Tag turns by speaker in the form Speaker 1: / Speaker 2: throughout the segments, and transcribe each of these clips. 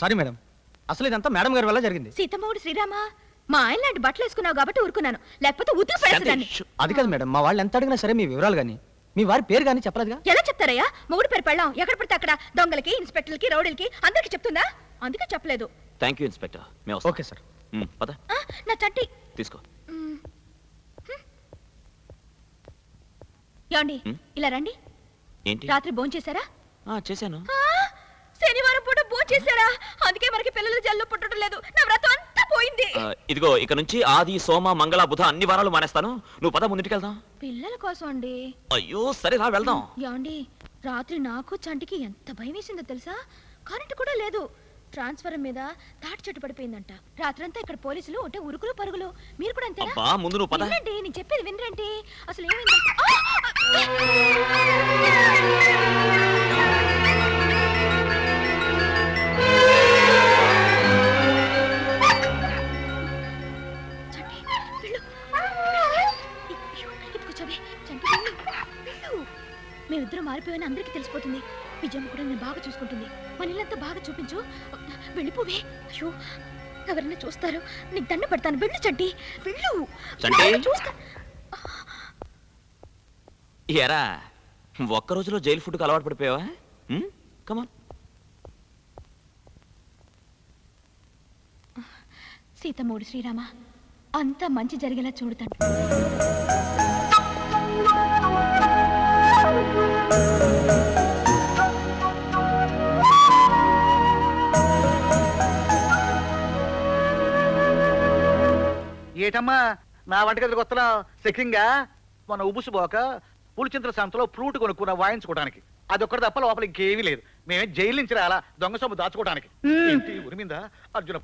Speaker 1: Sorry madam అసలు ఇదంతా madam గారి వల్ల జరిగింది.
Speaker 2: సీతమ్మగుడు శ్రీరామ మా ఆయన లాంటి బట్టలు వేసుకున్నావు కాబట్టి ఊరుకున్నాను. లేకపోతే ఉతుకు పడేసేదాన్ని.
Speaker 1: అది కాదు మేడం మా వాళ్ళు ఎంత అడిగినా సరే మీ వివరాలు కానీ మీ వారి పేరు కానీ చెప్పలేదుగా
Speaker 2: ఎలా చెప్తారయ్యా? మొగుడు పేరు పెళ్ళాం. ఎక్కడ పడితే అక్కడ. దొంగలకి ఇన్స్పెక్టర్లకి రౌడీలకి అందరికి చెప్తుందా? అందుకే చెప్పలేదు.
Speaker 3: థ్యాంక్ యూ ఇన్స్పెక్టర్ మేము వస్తాం.
Speaker 1: ఓకే సార్
Speaker 3: పద.
Speaker 2: ఆ, నా చట్టి.
Speaker 3: తీసుకో.
Speaker 2: మ్. హ్మ్. ఏమండి?
Speaker 3: హ్మ్?
Speaker 2: ఇలా రండి.
Speaker 3: ఏంటి?
Speaker 2: రాత్రి భోంచేశారా?
Speaker 3: ఆ, చేశాను.
Speaker 2: ఆ, శనివారం పూట భోంచేశారా అందుకే మనకి పిల్లలు జల్లు పుట్టడం లేదు. నా వ్రతం అంతా పోయింది.
Speaker 3: ఆ, ఇదిగో ఇక నుంచి ఆది సోమ మంగళ బుధ అన్ని వారాలు మానేస్తాను. నువ్వు పద ముందుకు వెళ్దాం
Speaker 2: పిల్లల కోసం అండి.
Speaker 3: అయ్యో సరే రా వెళ్దాం.
Speaker 2: ఏమండి రాత్రి నాకు చంటికి ఎంత భయం వేసిందో తెలుసా? కరెంటు కూడా లేదు. ట్రాన్స్ఫర్ మీద తాటి చెట్టు పడిపోయిందంట. రాత్రంతా ఇక్కడ పోలీసులు ఒకటే ఉరుకులు పరుగులు. మీరు కూడా అంతేనా?
Speaker 3: అబ్బా ముందు నువ్వు పద.
Speaker 2: వినండి నేను చెప్పేది వినరండి. అసలు ఏమైందంటే మారిపోయాని అందరికీ తెలిసిపోతుంది. విజయమ్మ కూడా నేను బాగా చూసుకుంటుంది. మన ఇల్లంతా బాగా చూపించు. వెళ్ళిపోవే. అయ్యో ఎవరైనా చూస్తారు. నీకు దండ పెడతాను. వెళ్ళు చంటి. వెళ్ళు. చూస్తా.
Speaker 3: ఎరా ఒక్క రోజులో జైలు ఫుడ్కి అలవాటు పడిపోయావా? కమా
Speaker 2: సీతమ్మూడు శ్రీరామ అంతా మంచి జరిగేలా చూడుతాను
Speaker 4: ఏటమ్మా? నా వంటగదికి వస్తున్నావు. సెకింగా మన ఉబుసుపోక పులిచింతల సంతలో ఫ్రూట్ కొనుక్కున్న వాయించుకోవడానికి అది ఒక్కటి తప్ప లోపల ఇంకేమీ లేదు. మేమే జైలు నుంచి రాలా దొంగ సొమ్ము దాచుకోవడానికి ఏంటి ఉరిమిందా? అర్జున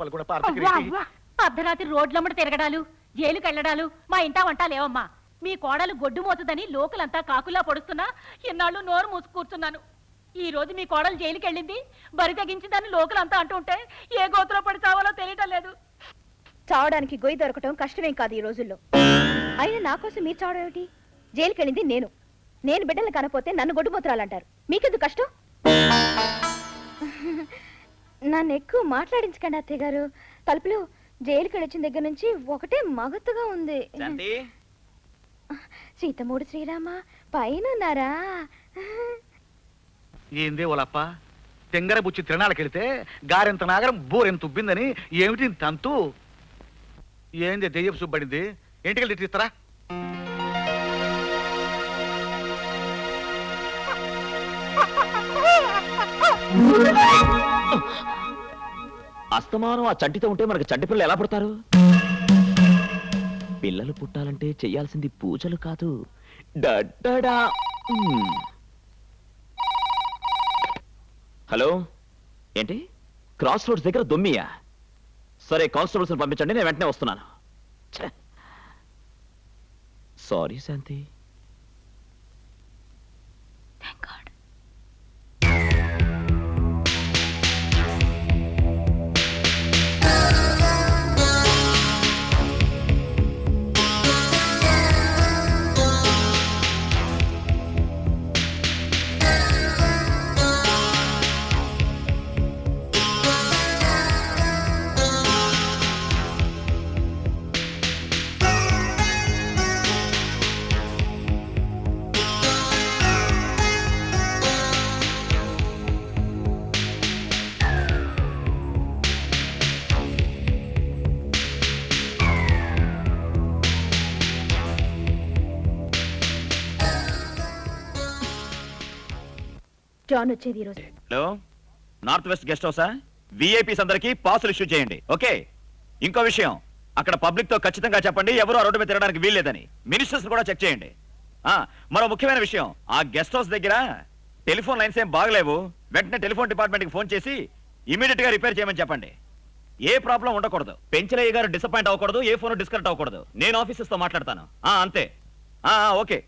Speaker 5: అవ్వా. అర్ధరాత్రి రోడ్లమ్మట తిరగడాలు జైలుకి వెళ్ళడాలు మా ఇంటా వంట లేవమ్మా మీ కోడలు గొడ్డు మోతుందని లోకలంతా కాకులా పొడుస్తున్నా ఇన్నాళ్ళు నోరు మూసు కూర్చున్నాను. ఈ రోజు మీ కోడలు జైలుకి వెళ్ళింది బరి తెగించిందని లోకలంతా అంటుంటే ఏ గోతులో పడి చావాలో తెలియటం లేదు.
Speaker 2: చావడానికి గొయ్యి దొరకటం కష్టమేం కాదు ఈ రోజుల్లో. అయినా నా కోసం మీరు చావడం ఏమిటి? జైలుకి వెళ్ళింది నేను. నేను బిడ్డలు కనపోతే నన్ను గొడ్డుమూత్రాలంటారు మీకెందుకు కష్టం? నన్ను ఎక్కువ మాట్లాడించకండి అత్తయ్య గారు తలుపులు జైలుకి వచ్చిన దగ్గర నుంచి ఒకటే మగతుగా ఉంది. సీతమూడు శ్రీరామ పైన ఉన్నారా?
Speaker 4: ఏందే ఓలప్ప? తెంగర బుచ్చి తిరణాలకు వెళితే గారెంత నాగరం బోరెంత ఉబ్బిందని ఏమిటి తంతు? ఏంది దెయ్యపు సుబ్బడింది ఇంటికి తీస్తారా
Speaker 3: అస్తమానం ఆ చంటితో ఉంటే మనకి చంటి పిల్లలు ఎలా పుడతారు? పిల్లలు పుట్టాలంటే చెయ్యాల్సింది పూజలు కాదు. డడ్డడా. మ్మ్. హలో? ఏంటి? క్రాస్ రోడ్స్ దగ్గర దొమ్మియా? సరే కానిస్టేబుల్స్ పంపించండి నేను వెంటనే వస్తున్నాను. సారీ శాంతి.
Speaker 2: జాన్ వచ్చేది ఈరోజు
Speaker 3: హలో నార్త్ వెస్ట్ గెస్ట్ హౌసా? విఐపీస్ అందరికి పాసులు ఇష్యూ చేయండి. ఓకే ఇంకో విషయం. అక్కడ పబ్లిక్తో ఖచ్చితంగా చెప్పండి ఎవరు ఆ రోడ్డు మీద తిరగడానికి వీల్లేదని. మినిస్టర్స్ కూడా చెక్ చేయండి. ఆ మరో ముఖ్యమైన విషయం. ఆ గెస్ట్ హౌస్ దగ్గర టెలిఫోన్ లైన్స్ ఏం బాగలేవు. వెంటనే టెలిఫోన్ డిపార్ట్మెంట్కి ఫోన్ చేసి ఇమీడియట్గా రిపేర్ చేయమని చెప్పండి. ఏ ప్రాబ్లం ఉండకూడదు. పెంచలయ్య గారు డిసప్పాయింట్ అవ్వకూడదు ఏ ఫోన్ డిస్కనెక్ట్ అవ్వకూడదు. నేను ఆఫీసెస్తో మాట్లాడతాను అంతే. ఓకే.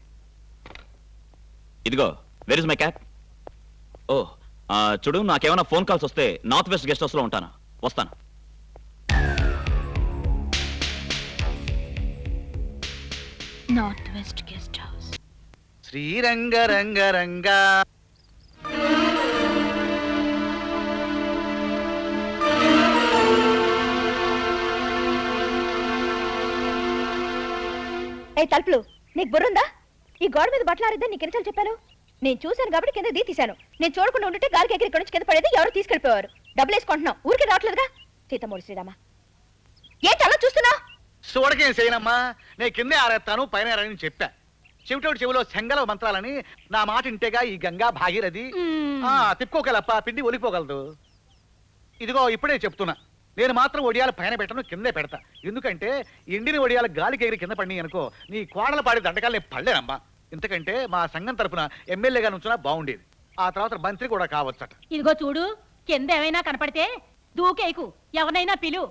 Speaker 3: ఇదిగో వెర్ ఇస్ మై క్యాప్ ఓ ఆ, చూడు నాకేమైనా ఫోన్ కాల్స్ వస్తే నార్త్ వెస్ట్ గెస్ట్ హౌస్లో ఉంటాను. వస్తాను.
Speaker 2: North west guest house.
Speaker 4: Sriranga రంగ రంగ
Speaker 2: తలుపులు నీకు బుర్రుందా? ఈ గోడ మీద బట్టలారిద్దా నీకు ఎన్నిసార్లు చెప్పాను? నేను చూశాను కాబట్టి కింద దీ తీశాను నేను చూడకుండా ఉంటే గాలికి ఎగిరి ఇక్కడి నుంచి కింద పడేది ఎవరు తీసుకెళ్ళిపోయారు. డబ్బులు వేసుకుంటున్నాం ఊరికి రావట్లేదుగా? సీతమ్మూడి శ్రీరామ. ఏంటి అలా చూస్తున్నా
Speaker 4: చూడకేం చేయనమ్మా? నేను కిందే ఆరేస్తాను పైన ఆరని చెప్పా. చెవిటోడు చెవిలో సెంగల మంత్రాలని నా మాట ఇంటేగా ఈ గంగా భాగీరథి. ఆ తిప్పుకోగలప్ప పిండి ఒలిపోగలదు. ఇదిగో ఇప్పుడే చెప్తున్నా. నేను మాత్రం ఒడియాలు పైన పెట్టను కిందే పెడతా. ఎందుకంటే ఎండిన ఒడియాలు గాలికి ఎగిరి కింద పడి అనుకో నీ కోడలు పాడి దండకాలు నేను పడలేనమ్మా. ఎందుకంటే మా సంఘం తరపున ఎమ్మెల్యేగా నుంచున్నా బాగుండేది. ఆ తర్వాత మంత్రి కూడా కావచ్చట.
Speaker 5: ఇదిగో చూడు కింద ఏమైనా కనపడితే దూకేకు ఎవరినైనా పిలు.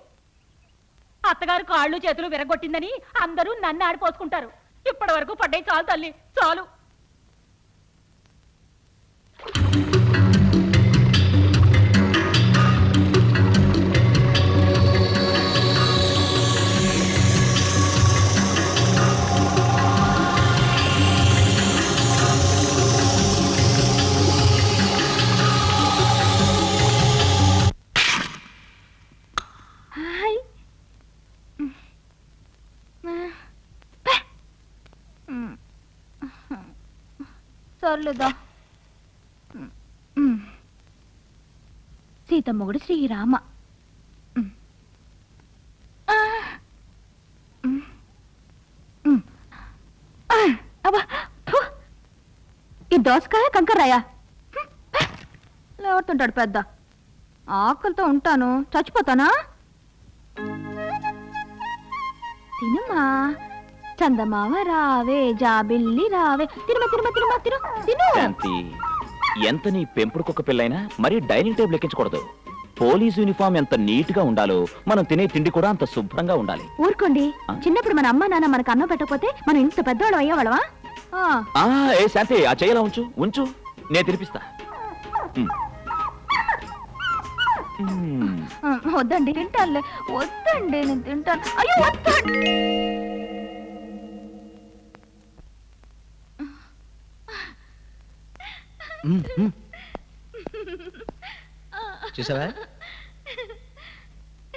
Speaker 5: అత్తగారు కాళ్ళు చేతులు విరగొట్టిందని అందరూ నన్ను ఆడిపోసుకుంటారు. ఇప్పటి వరకు పడ్డాయి చాలు తల్లి చాలు.
Speaker 2: సర్లేదా సీతమ్మగుడు శ్రీరామ. ఈ దోసకాయ కంకర్రాయా. లేవుతుంటాడు పెద్ద. ఆకలితో ఉంటాను. చచ్చిపోతానా? తినమ్మా చందమామ రావే జాబిల్లి రావే. తిరుమ తిరుమ తిరుమ తిరు తిను
Speaker 3: శాంతి ఎంత నీ పెంపుడు కుక్క పిల్లైనా మరీ డైనింగ్ టేబుల్ ఎక్కించకూడదు. పోలీస్ యూనిఫామ్ ఎంత నీట్గా ఉండాలో మనం తినే తిండి కూడా అంత శుభ్రంగా ఉండాలి.
Speaker 2: ఊరుకోండి.
Speaker 3: ఆ?
Speaker 2: చిన్నప్పుడు మన అమ్మ నాన్న మనకు అన్నం పెట్టకపోతే మనం ఇంత పెద్దవాళ్ళం అయ్యేవాళ్ళవా ఆ,
Speaker 3: ఆ ఏ శాంతి ఆ చేయలా ఉంచు? ఉంచు. నేను తినిపిస్తా. ఉమ్. ఉమ్.
Speaker 2: ఆ, వద్దండి తింటానులే. వద్దండి నేను తింటాను. అయ్యో వద్దండి.
Speaker 1: చూసావా?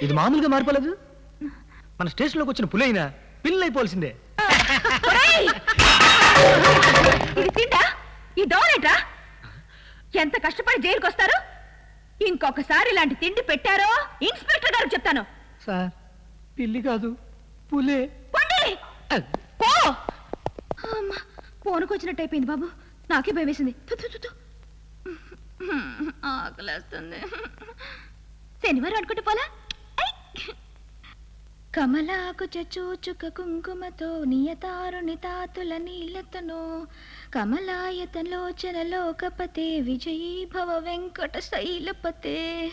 Speaker 1: ఇది మామూలుగా మారిపోలేదు. మన స్టేషన్లోకి వచ్చిన పులైనా
Speaker 2: తిండా? ఈ డోరేట్రా ఎంత కష్టపడి జైలుకి వస్తారు ఇంకొకసారి ఇలాంటి తిండి పెట్టారో? ఇన్స్పెక్టర్ గారికి చెప్తాను.
Speaker 1: సార్ పిల్లి కాదు పులే.
Speaker 2: పోనుకొచ్చినట్టు అయిపోయింది బాబు. నాకే భయం వేసింది ఆకలేస్తుంది. శనివారం అనుకుంటే పోలా? కమలాకు చచూచుక కుంకుమతో నియతారుని తాతుల నీలతను కమలాయతలోచన లోకపతే విజయీ భవ వెంకట శైలపతే